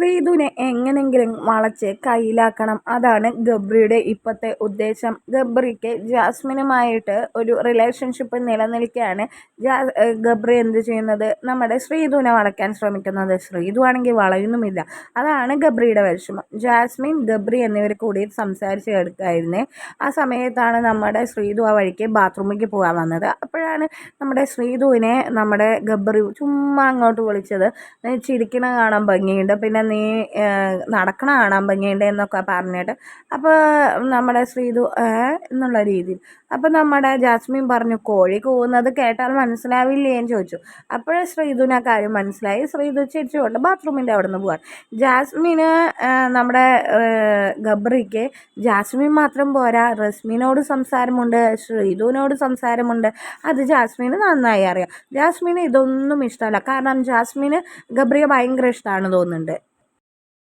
ശ്രീധുവിനെ എങ്ങനെങ്കിലും വളച്ച് കയ്യിലാക്കണം. അതാണ് ഗബ്രിയുടെ ഇപ്പോഴത്തെ ഉദ്ദേശം. ഗബ്രിക്ക് ജാസ്മിനുമായിട്ട് ഒരു റിലേഷൻഷിപ്പ് നിലനിൽക്കുകയാണ്. ജാ ഗബ്രി എന്ത് ചെയ്യുന്നത്? നമ്മുടെ ശ്രീധുവിനെ വളയ്ക്കാൻ ശ്രമിക്കുന്നത്. ശ്രീധു ആണെങ്കിൽ വളയുന്നുമില്ല. അതാണ് ഗബ്രിയുടെ വിഷമം. ജാസ്മിൻ ഗബ്രി എന്നിവർ കൂടി സംസാരിച്ച് കേൾക്കായിരുന്നേ. ആ സമയത്താണ് നമ്മുടെ ശ്രീധു ആ വഴിക്ക് ബാത്റൂമിലേക്ക് പോകാൻ വന്നത്. അപ്പോഴാണ് നമ്മുടെ ശ്രീധുവിനെ നമ്മുടെ ഗബ്രി ചുമ്മാ അങ്ങോട്ട് വിളിച്ചത്. ചിരിക്കണ കാണാൻ ഭംഗിയുണ്ട്. പിന്നെ നീ നടക്കണ കാണാൻ ഭംഗിയുണ്ട് എന്നൊക്കെ പറഞ്ഞിട്ട്. അപ്പോൾ നമ്മുടെ ശ്രീതു എന്നുള്ള രീതിയിൽ. അപ്പോൾ നമ്മുടെ ജാസ്മിൻ പറഞ്ഞു കോഴി കൂവുന്നത് കേട്ടാൽ മനസ്സിലാവില്ലേ? എന്ന് ചോദിച്ചു. അപ്പോഴേ ശ്രീതുവിനെ കാര്യം മനസ്സിലായി. ശ്രീധു ചിരിച്ചുകൊണ്ട് ബാത്റൂമിന്റെ അവിടെ നിന്ന് പോകാൻ ജാസ്മിന് നമ്മുടെ ഗബ്രിക്ക് ജാസ്മിൻ മാത്രം പോരാ. റസ്മിനോട് സംസാരമുണ്ട് ശ്രീതുവിനോട് സംസാരമുണ്ട്. അത് ജാസ്മിന് നന്നായി അറിയാം. ജാസ്മിന് ഇതൊന്നും ഇഷ്ടമല്ല. കാരണം ജാസ്മിന് ഗബ്രിയെ ഭയങ്കര ഇഷ്ടമാണ് തോന്നുന്നുണ്ട്.